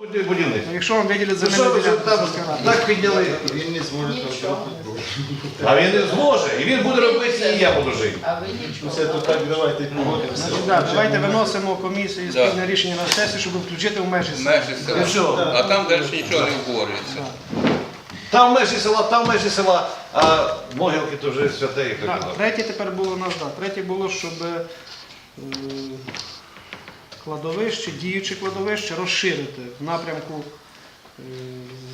Буде будівництво. Якщо вам виділять Ну, що ви вже ділянку, там так підняли, Він не зможе там зробити. а він не зможе. І він буде робити, і я буду жити. А ви нічого. Все, то так давайте погодимося. Давайте виносимо комісію Да. спільне рішення на сесію, щоб включити в межі. села. Межі села. все. А там далі нічого не обговорюється. Там межі села, там межі села, а могилки то вже святе, як Так, казав. третє тепер було у нас, да. Третє було, щоб е, кладовище, діюче кладовище розширити в напрямку е,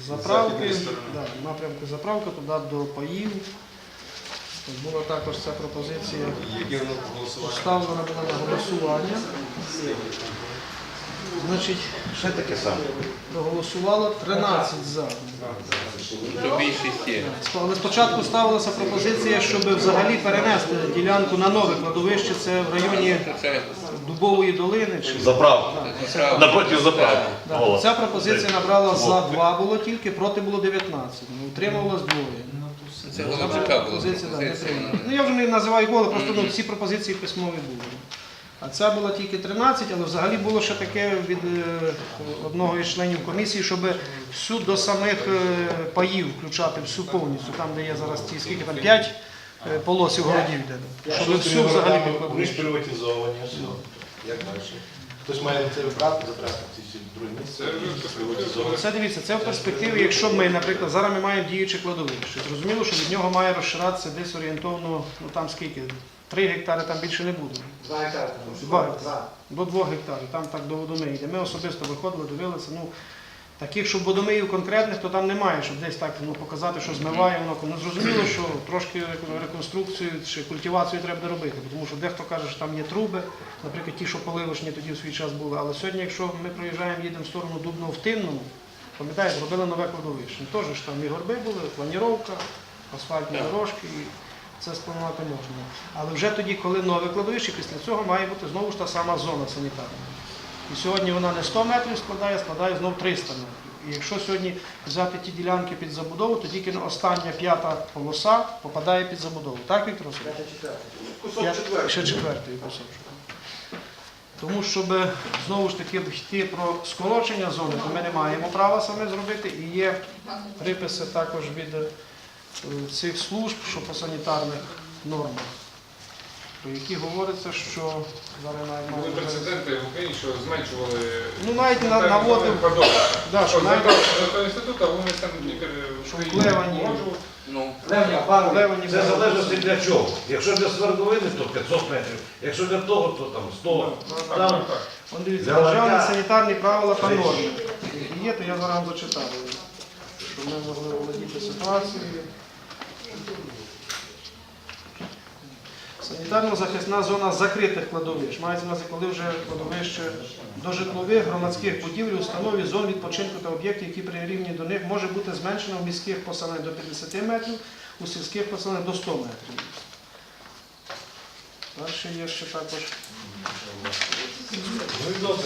заправки, Західної сторони. да, в напрямку заправки туди до паїв. Була також ця пропозиція Яке воно голосування? поставлена була на голосування. Значить, Ще таке саме. проголосувало 13 за. То більшість є. Але спочатку ставилася пропозиція, щоб взагалі перенести ділянку на нове кладовище, це в районі Це Дубової долини. Чи... Заправка. заправка. Напроти заправки. Да. О. Ця пропозиція набрала за два було тільки, проти було 19. Ну, утримувалось двоє. Це Голубчака була Пропозиція, да, не пропозиція. Ну я вже не називаю голи, просто ну, всі пропозиції письмові були. А ця була тільки 13, але взагалі було ще таке від е, одного із членів комісії, щоб всю до самих е, паїв включати, всю повністю, там, де є зараз ті, скільки там, 5 полосів городів йде. Щоб всю взагалі Вони ж приватизовані, все. Як далі? Хтось має це вибрати, забрати ці всі другі місця. Це дивіться, це в перспективі, якщо ми, наприклад, зараз ми маємо діюче кладовище. Зрозуміло, що від нього має розширатися десь орієнтовно, ну там скільки? 3 гектари там більше не буде. Два гектари. Два гектари. До 2 гектарів, там так до водомиї йде. Ми особисто виходили, дивилися. Ну, таких, щоб водомиїв конкретних, то там немає, щоб десь так ну, показати, що змиває воно. Ну, зрозуміло, що трошки реконструкцію чи культивацію треба робити, тому що дехто каже, що там є труби, наприклад, ті, що поливочні тоді в свій час були. Але сьогодні, якщо ми проїжджаємо, їдемо в сторону Дубного в Тинному, пам'ятаєте, зробили нове кладовище. Теж ж там і горби були, планіровка, асфальтні дорожки. І це спланувати можна. Але вже тоді, коли нове кладовище, після цього має бути знову ж та сама зона санітарна. І сьогодні вона не 100 метрів складає, складає знову 300 метрів. І якщо сьогодні взяти ті ділянки під забудову, то тільки остання п'ята полоса попадає під забудову. Так, Віктор Васильович? Четверте. Четвертий. Ще четвертий кусочок. Тому, щоб знову ж таки йти про скорочення зони, то ми не маємо права саме зробити. І є приписи також від е, цих служб, що по санітарних нормах, про які говориться, що зараз навіть Були маю- прецеденти в Україні, що зменшували Ну навіть на- наводив, да, що навіть Що інституту, а вони там Що в Клевані. Ну, Левня, пару. Левані Це залежить для чого. Якщо для свердловини, то 500 метрів. Якщо для того, то там 100. Там Он дивіться, Для державні ларька. санітарні правила та норми. Які Є, то я зараз вам зачитаю, щоб ми могли володіти ситуацією. Санітарно-захисна зона закритих кладовищ. Мається на увазі, коли вже кладовище до житлових, громадських будівель, установ і зон відпочинку та об'єктів, які прирівні до них, може бути зменшено в міських поселеннях до 50 метрів, у сільських поселеннях до 100 метрів. Далі є ще також ну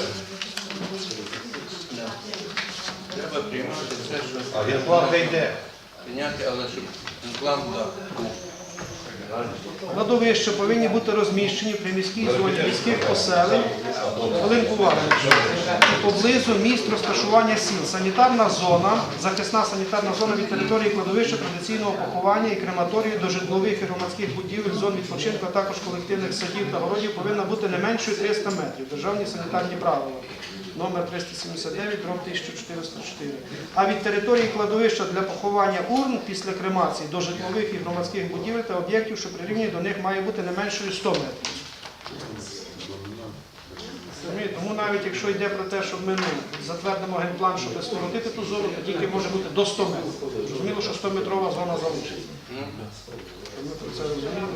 треба приймати все, що А генпланка йде. прийняти, але щоб план був. Кладовища повинні бути розміщені при міській зоні міських поселень, поблизу місць розташування сіл. Санітарна зона, захисна санітарна зона від території кладовища традиційного поховання і крематорію до житлових і громадських будівель, зон відпочинку, а також колективних садів та городів повинна бути не меншою 300 метрів. Державні санітарні правила. Номер 379, дроб 1404. А від території кладовища для поховання урн після кремації до житлових і громадських будівель та об'єктів, що прирівняні до них, має бути не меншою 100 метрів. Тому навіть якщо йде про те, щоб ми ну, затвердимо генплан, щоб скоротити ту зону, то тільки може бути до 100 метрів. Зрозуміло, що 100-метрова зона залишиться. Ми про це розуміємо.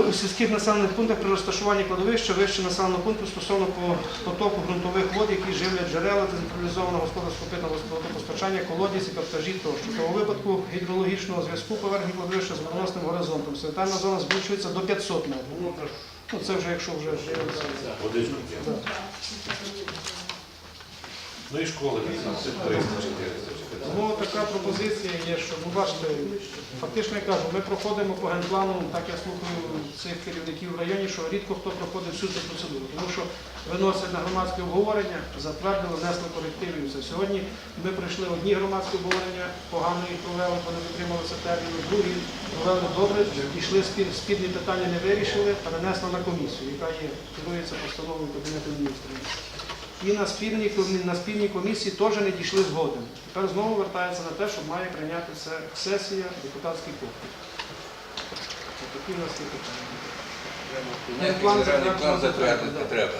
У сільських населених пунктах при розташуванні кладовища вище населеного пункту стосовно потоку ґрунтових вод, які живлять джерела централізованого господарського питного водопостачання, колодязі, каптажі тощо. Тому випадку гідрологічного зв'язку поверхні кладовища з водоносним горизонтом. Санітарна зона збільшується до 500 метрів. Ну, це- Ну, вже якщо вже. Водичку. Ну і школи 80, 300, 400. Тому така пропозиція є, що ну бачите, фактично я кажу, ми проходимо по генплану, так я слухаю цих керівників в районі, що рідко хто проходить всю цю процедуру, тому що виносять на громадське обговорення, затвердили, внесли корективи і все. Сьогодні ми пройшли одні громадські обговорення, погано їх провели, вони дотрималися терміну, другі провели добре, дійшли спір, спірні питання не вирішили, перенесли на комісію, яка є керується постановою Кабінету міністрів. І на спільній, на спільній комісії теж не дійшли згоди. Тепер знову вертається на те, що має прийняти це сесія, депутатський корпус. Такі в нас є питання. План затвердити затвердити треба,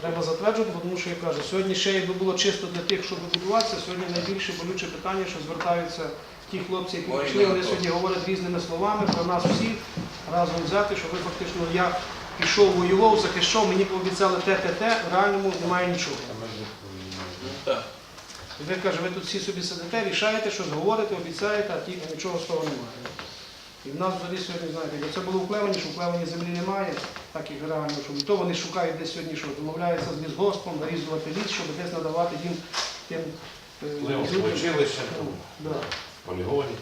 треба. Затверджувати, тому що я кажу, сьогодні ще якби було чисто для тих, щоб будуватися, сьогодні найбільше болюче питання, що звертаються ті хлопці, які прийшли, вони ну, сьогодні говорять різними словами про нас всіх разом взяти, що ви фактично я пішов, воював, захищав, мені пообіцяли те, те, те, в реальному немає нічого. Так. І ви каже, ви тут всі собі сидите, рішаєте, щось говорите, обіцяєте, а ті нічого з того немає. І в нас взагалі сьогодні, знаєте, якби це було в Клевені, що в Клевені землі немає, так як реально, що то вони шукають десь сьогодні, що домовляються з лісгоспом, нарізувати ліс, щоб десь надавати їм тим е, Ну, училище, полігоні.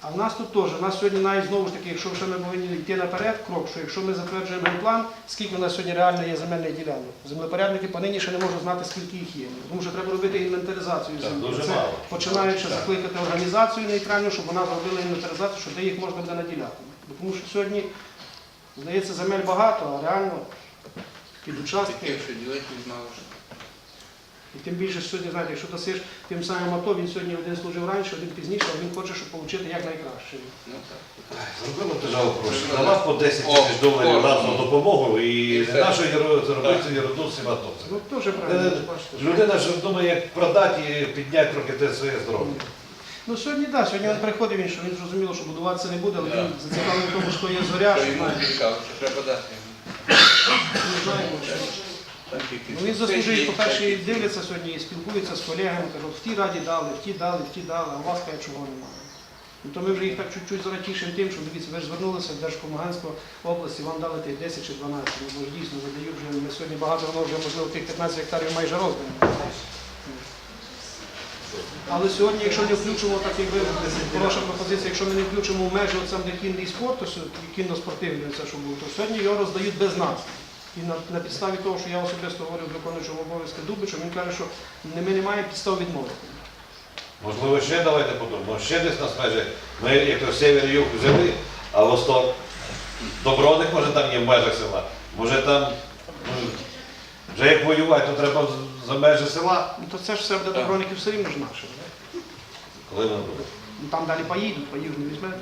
А в нас тут теж, у нас сьогодні навіть знову ж таки, якщо вже ми повинні йти наперед, крок, що якщо ми затверджуємо генплан, скільки у нас сьогодні реально є земельних ділянок. Землепорядники понині ще не можуть знати, скільки їх є. Тому що треба робити інвентаризацію Так, землі. дуже Це мало. починаючи закликати організацію нейтральну, щоб вона зробила інвентаризацію, що де їх можна буде наділяти. Бо Тому що сьогодні, здається, земель багато, а реально під участки. Таке, що ділити мало що. І тим більше сьогодні, знаєте, якщо дасиш тим самим АТО, він сьогодні один служив раніше, один пізніше, а він хоче, щоб отримати якнайкраще. Ну так. Зробимо державу проще. Дала по 10 тисяч доларів кожному. разом допомогу і не нашу зробити єрунду всім атовцям. Ну, теж правильно, Людина ж думає, як продати і підняти трохи те своє здоров'я. Ну сьогодні так, сьогодні він приходив, він, що він зрозуміло, що будуватися не буде, але він зацікавлений в тому, що є зоря, Що що йому що треба дати. ми знаємо, що. Ну, він заслужує, по-перше, і дивляться сьогодні, і спілкуються з колегами, кажуть, в тій раді дали, в ті дали, в ті дали, а у вас каже, чого немає. Ну, то ми вже їх так чуть-чуть зараз тішимо тим, що дивіться, ви ж звернулися в Держкомагентство області, вам дали тих 10 чи 12, ну, бо ж дійсно видають вже, ми сьогодні багато воно вже, можливо, тих 15 гектарів майже роздані. Але сьогодні, якщо не включимо, так як ви хороша пропозиція, якщо ми не включимо в межі сам де кінний спорт, то кінно-спортивний це що було, то сьогодні його роздають без нас. І на, на підставі того, що я особисто говорив з виконуючого обов'язки Дубичу, він каже, що не- ми не маємо підстав відмовити. Можливо, ще давайте подумаємо. Ще десь нас межі. Ми як то север юг взяли, а восток Доброник, може там є в межах села. Може там ну, вже як воювати, то треба за межі села. Ну то це ж все буде доброників все рівно ж наше. Коли воно буде? Ну там далі поїдуть, поїв не візьмете.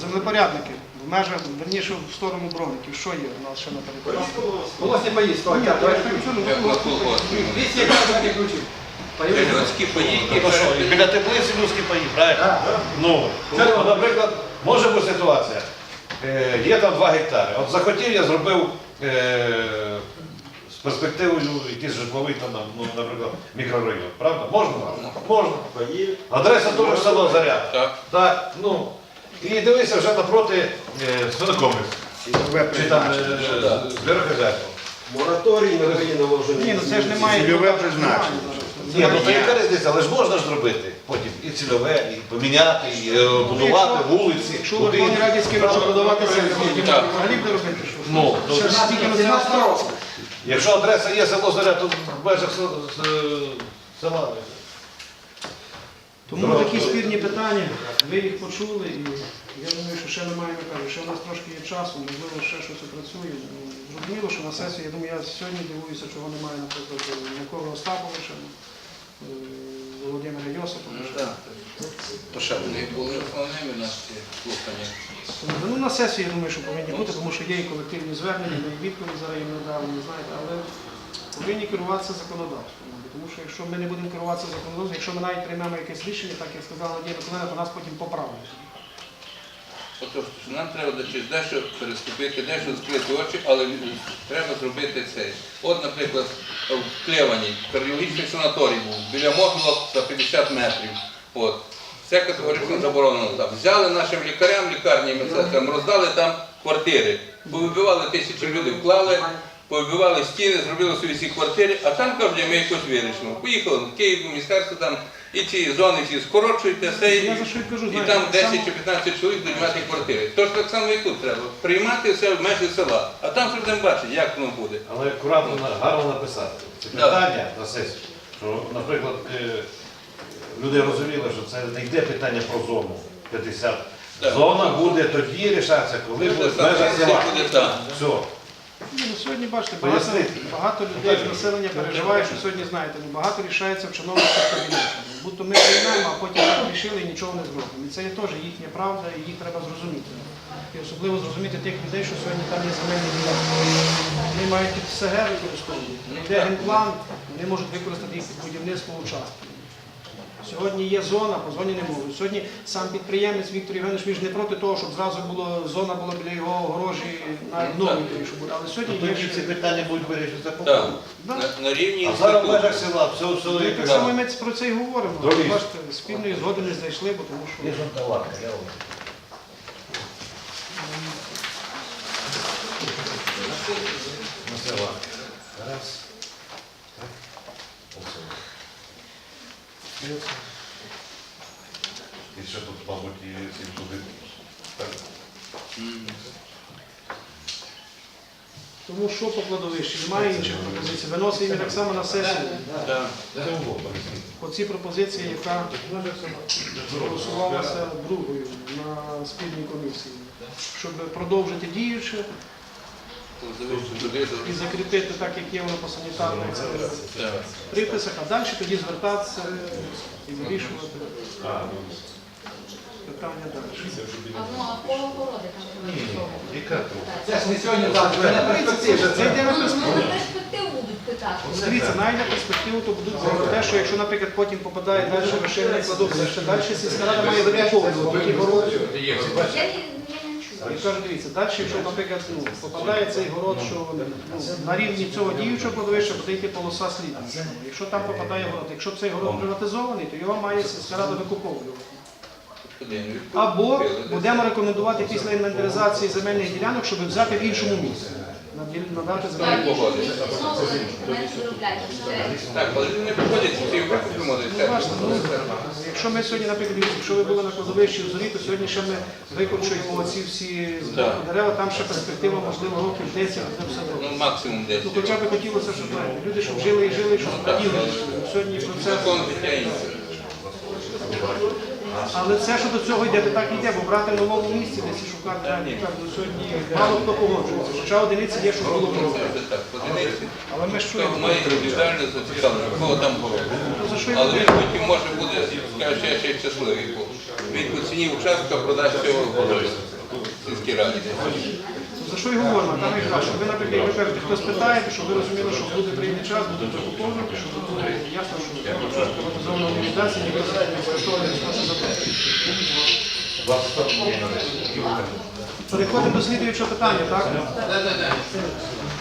Землепорядники, в межах, верніше в сторону броників, що є у нас ще на території? Волосся поїсть, стой, так, давай включу. Як на колгоспі. 200 гектарів не включив. Людські. Ну, і біля теплиці людські паї, правильно? Ну, ну, наприклад, може бути ситуація. Е, є там 2 гектари. От захотів, я зробив е, з перспективою якийсь житловий там, ну, наприклад, мікрорайон. Правда? Можна? Можна. Адреса теж село Заря. Так. Так, ну. І дивися вже напроти е. Чи там е. Мораторій на твої наложені. Ні, ну це ж немає. Цільове призначення. Ні, ну то яка різниця, але ж можна ж зробити потім і цільове, і поміняти, і е, будувати вулиці. Якщо у будинки. Верховній Раді скинуть, продаватися, Так. взагалі буде робити що? Ну, Ще ж тільки Це на строк. Якщо адреса є село Зоря, то в межах с- села. Тому такі спірні питання, ви їх почули, і я думаю, що ще маємо кажу, ще в нас трошки є часу, можливо, ще щось опрацює. Ну, Зрозуміло, що на сесії, я думаю, я сьогодні дивуюся, чого немає, наприклад, Миколи Остаповича, е, Володимира Ну Йосиповича. То ще вони були основними у слухання. Ну, на сесії, я думаю, що повинні бути, тому що є і колективні звернення, і відповідь зараз їм надали, не знаєте, але повинні керуватися законодавством. Тому що якщо ми не будемо керуватися законодавством, якщо ми навіть приймемо якесь рішення, так як сказала Надія Миколаївна, то нас потім поправлять. Отож, нам треба десь дещо переступити, дещо закрити очі, але треба зробити це. От, наприклад, в Клевані кардіологічний санаторій був, біля Мохлова за 50 метрів. От. Все категорично заборонено там. Взяли нашим лікарям, лікарні медсестрам, роздали там квартири. Повибивали тисячі людей, вклали повибивали стіни, зробили собі всі квартири, а там кажуть, ми якось вирішимо. Поїхали в Київ, в міністерство там, і ці зони всі скорочують, те все, і, і там 10 чи 15 чоловік будуть мати квартири. Тож так само і тут треба. Приймати все в межі села, а там вже будемо бачити, як воно буде. Але акуратно, гарно написати. Це питання на сесію. Що, наприклад, е, люди розуміли, що це не йде питання про зону 50. Так. Зона буде тоді рішатися, коли буде в межах села. буде так. Все. Ні, ну сьогодні бачите, багато, багато людей з населення переживає, що сьогодні знаєте, ну багато рішається в чиновницьких кабінетах. Будто ми приймемо, а потім так рішили і нічого не зробимо. І це є теж їхня правда, і їх треба зрозуміти. І особливо зрозуміти тих людей, що сьогодні там є земельні ділянки. Вони мають під СГ використовувати. Йде генплан, вони можуть використати їх під будівництво участків. Сьогодні є зона, по зоні не можуть. Сьогодні сам підприємець Віктор Євгенович він ж не проти того, щоб зразу було зона була біля його огорожі на новій кришу. Але сьогодні є Тоді ці ще питання будуть вирішуватися по Так. Да. На, на рівні А зараз в інституту. межах села все, все Ми так Да. само ми про це і говоримо. Доріг. Бачите, спільної згоди не знайшли, бо тому що. Раз. Так. Оце. І ще тут, мабуть, і ці туди. Так. тому що по кладовищі немає інших пропозицій. Виносимо їх так само на сесію. По цій пропозиції, яка голосувалася другою на спільній комісії, щоб продовжити діюче і закріпити так, як є воно по санітарних приписах, а далі тоді звертатися і вирішувати питання далі. Ну, а коло городи там Яка? Це ж не сьогодні так, це на перспективі. Це йде на Ну, перспективу. на перспективу будуть питати. Дивіться, навіть на перспективу то будуть за те, що якщо, наприклад, потім попадає далі вершинне кладовище, далі сільська рада має городи. Я я кажу, дивіться, далі, якщо, наприклад, ну, попадає цей город, що ну, на рівні цього діючого кладовища буде йти полоса сліду. Якщо там попадає город, якщо цей город приватизований, то його має сільська рада викуповувати. Або будемо рекомендувати після інвентаризації земельних ділянок, щоб взяти в іншому місці. Надати Так, погоди. якщо знову документи виробляють, Так, але вони не приходять, десь. Ну, бачите, ну, Якщо ми сьогодні, наприклад, якщо ви були на кладовищі в зорі, то сьогодні ще ми викопчуємо оці всі Так. дерева, там ще перспектива, можливо, років 10 буде все добре. Ну, максимум десь. Ну, хоча б хотілося, щоб знаєте, люди, щоб жили і жили, щоб раділи. Сьогодні про це. Закон життя інше. Але все, що до цього йде, то так йде, бо брати в новому місці десь і шукати реально, ну, сьогодні мало хто погоджується. Хоча одиниці є, що було одиниці. Але ми має індивідуально кого там город. Ну, що Але він потім може буде, скаже, я ще й щасливий був. Він по ціні участка продасть цього в сільській раді. За що й говоримо? Там якраз, щоб ви, наприклад, ви кажете, хтось питає, щоб ви розуміли, що буде прийняти час, будуть закуповувати, щоб було ясно, що приватизована організація, не скасовує наше запитання. Переходимо до слідуючого питання, так?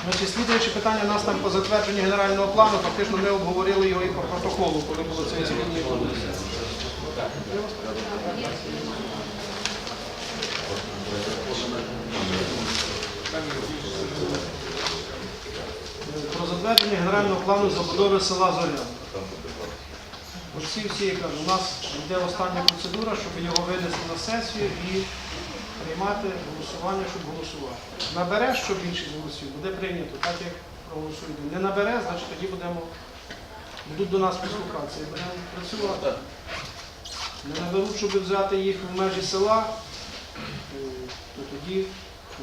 Значить, слідуюче питання у нас там по затвердженню генерального плану, фактично ми обговорили його і по протоколу, коли було це спільної комісії. Про затвердження генерального плану забудови села Зоря. Всі, я у нас йде остання процедура, щоб його винести на сесію і приймати голосування, щоб голосувати. Набере, що більшість голосів, буде прийнято, так як проголосують. Не набере, значить тоді будемо, будуть до нас прислухатися і будемо працювати. Не наберуть, щоб взяти їх в межі села, то тоді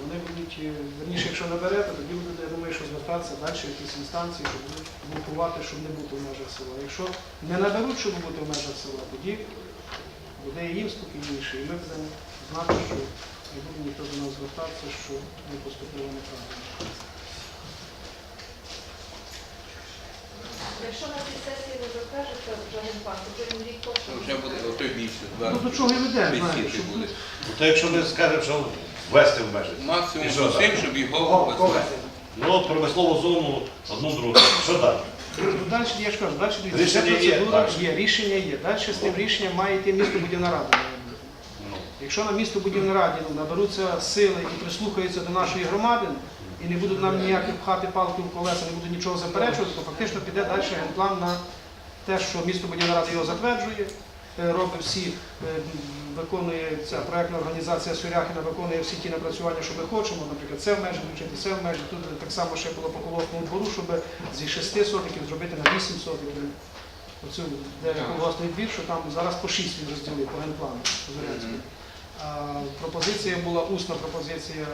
вони будуть, е, верніше, якщо набере, то тоді буде, я думаю, що звертатися далі в якісь інстанції, щоб будуть блокувати, щоб не бути в межах села. Якщо не наберуть, щоб бути в межах села, тоді буде і їм спокійніше, і ми будемо знати, що не буде ніхто до нас звертатися, що ми поступили неправильно. Якщо на цій сесії вже генпак, то вже він рік точно. Вже буде отой місяць, два Ну до чого і буде. То якщо ми скажемо, що ввести в межі. Максимум І що щоб його вести. Ну от промислову зону, одну другу. Що далі? Ну, Далі, я ж кажу, далі дивіться, Рішення ця є, процедура так. є, рішення є. Далі з тим рішенням має йти містобудівна рада. Ну. Якщо на містобудівній раді ну, наберуться сили і прислухаються до нашої громади, і не будуть нам ніякі пхати палки в колеса, не будуть нічого заперечувати, то фактично піде далі генплан на те, що місто Будівна Рада його затверджує, е, робить всі, е, виконує ця проектна організація Суряхіна, виконує всі ті напрацювання, що ми хочемо, наприклад, це в межах включити, це в межах. Тут так само ще було по колосному двору, щоб зі 6 сотиків зробити на 8 сотиків. Оцю, де колгоспний двір, що там зараз по 6 він розділив по генплану Зорянський. А пропозиція була, усна пропозиція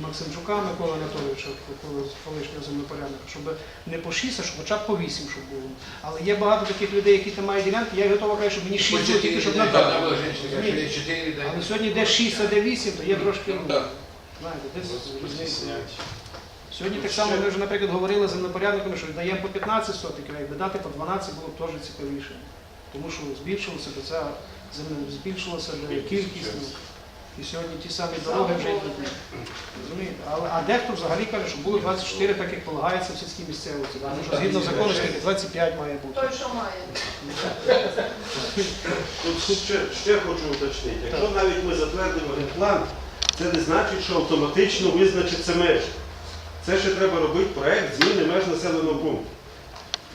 Максимчука Миколи Анатолійовича, колишнього землепорядника, щоб не по 6, а щоб хоча б по 8, щоб було. Але є багато таких людей, які там мають ділянки, я готова казати, щоб мені 6 було тільки, щоб надати. Але сьогодні де 6, а де 8, то є трошки, Ну, так. знаєте, десь. Сьогодні так само ми вже, наприклад, говорили з землепорядниками, що даємо по 15 сотиків, а якби дати по 12 було б теж цікавіше. Тому що збільшилося б ця земля, збільшилася б кількість. Ну, І сьогодні ті самі дороги вже йдуть. Розумієте? Але, а дехто взагалі каже, що було 24, так як полагається в сільській місцевості. Тому що згідно закону скільки 25 має бути. Той, що має. Тут ще, ще хочу уточнити. Якщо навіть ми затвердимо генплан, це не значить, що автоматично визначиться межі. Це ще треба робити проект зміни меж населеного пункту.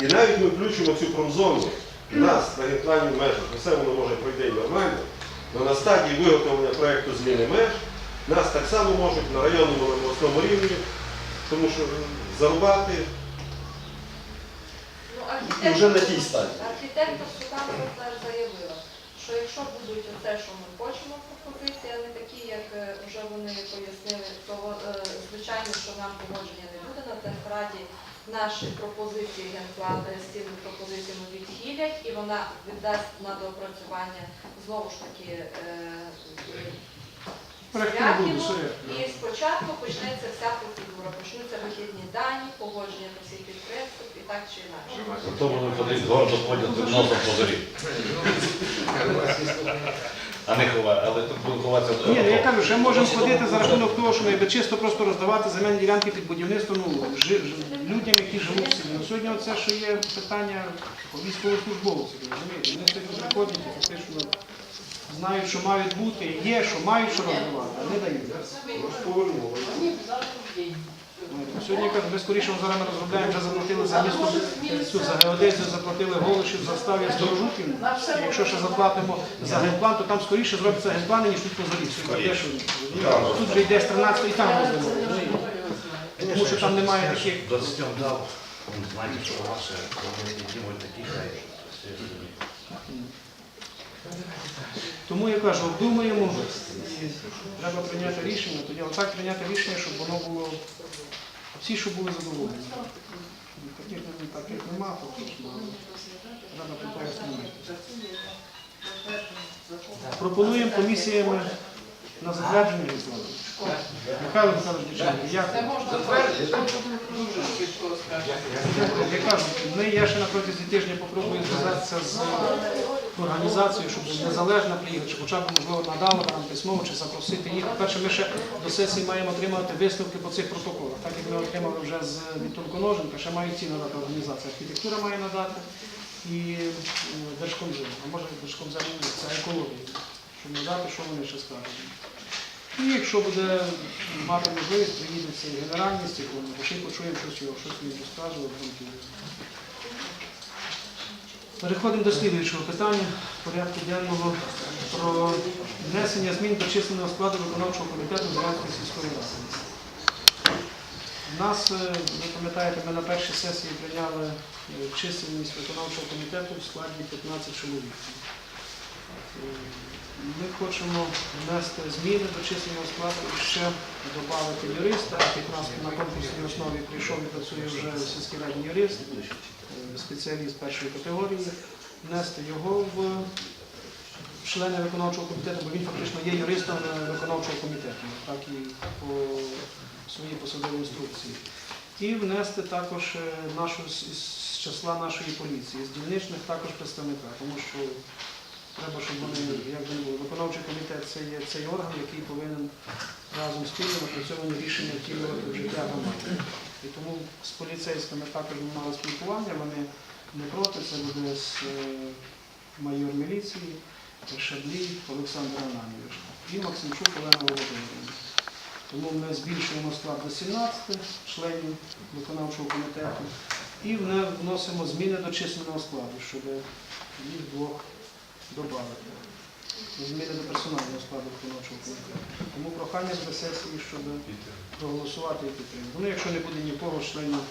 І навіть ми включимо цю промзону у нас на генплані в межах, все воно може пройти нормально, але на стадії виготовлення проекту зміни меж нас так само можуть на районному обласному рівні, тому що зарубати Ну, вже на тій стадії. Архітектор Світлана теж заявила, що якщо будуть те, що ми хочемо пропозиції, а не такі, як е, вже вони пояснили, то е, звичайно, що нам погодження не буде на техраді. Наші пропозиції генплан е, з цими пропозиціями відхилять і вона віддасть на доопрацювання знову ж таки все. і спочатку почнеться вся процедура, почнуться вихідні дані, погодження до всіх підприємств і так чи інакше. То вони ходить гордо ходять носом по зорі. А не ховати, але тут буде ховатися. в Ні, ну, я кажу, ще можемо сходити за рахунок того, що ми якби чисто просто роздавати земельні ділянки під будівництво ну, жи- ж- людям, які живуть в селі. Ну, сьогодні це, що є питання військовослужбовців, розумієте? Вони сьогодні приходять і фактично знають, що мають бути, є, що мають що роздавати, а не дають. Ну, я кажу, ми скоріше зараз розробляємо, вже заплатили за місто цю за геодезію, заплатили Голишів, заставі Сторожуків. І Якщо ще заплатимо за генплан, то там скоріше зробиться генплани, ніж тут по зорі. Сьогодні те, що, розумієте? Тут вже йде з 13 і там роздамо. Тому що там немає таких. Дав, он знаете, что ваше, такі. Тому я кажу, думаємо, треба прийняти рішення, тоді отак прийняти рішення, щоб воно було всі, щоб були задоволені. Таких, таких нема, фактично. Треба пояснити. Пропонуємо комісіями на затвердження Михайло Михайлович як? Я кажу, ми я ще на протязі тижня попробую зв'язатися з організацією, щоб незалежно приїхати, чи хоча б можливо надали нам письмово чи запросити їх. По-перше, ми ще до сесії маємо отримати висновки по цих протоколах. Так як ми отримали вже з Тонконоженка, ще мають ці надати організація. Архітектура має надати і е, Держкомзем. А може Держкомзем це екологія. Щоб надати, що вони ще скажуть. І якщо буде мати можливість, приїде цей генеральний стихон, то ще почуємо щось його, щось він розкаже. Переходимо до слідуючого питання порядку денного про внесення змін до численного складу виконавчого комітету Зеленської сільської ради. У нас, е, ви пам'ятаєте, ми на першій сесії прийняли е, чисельність виконавчого комітету в складі 15 чоловік. Ми хочемо внести зміни до численного складу і ще додати юриста, так як нас на конкурсній основі прийшов і працює вже в сільській раді юрист, е, спеціаліст першої категорії, внести його в члени виконавчого комітету, бо він фактично є юристом е, виконавчого комітету, так і по своїй посадовій інструкції. І внести також е, нашу з числа нашої поліції, з дільничних також представника, тому що треба, щоб вони, як би виконавчий комітет це є цей орган, який повинен разом з спільно напрацьовані рішення втілювати в життя громади. І тому з поліцейськими також ми мали спілкування, вони не проти, це буде з е, майор міліції, Шаблій Олександр Ананійович і Максимчук Олена Володимирівна. Тому ми збільшуємо склад до 17 членів виконавчого комітету і вносимо зміни до численного складу, щоб їх двох додати. Зміни до персонального складу виконавчого комітету. Тому прохання до сесії, щоб проголосувати і підтримати. Ну, якщо не буде нікого поруч членів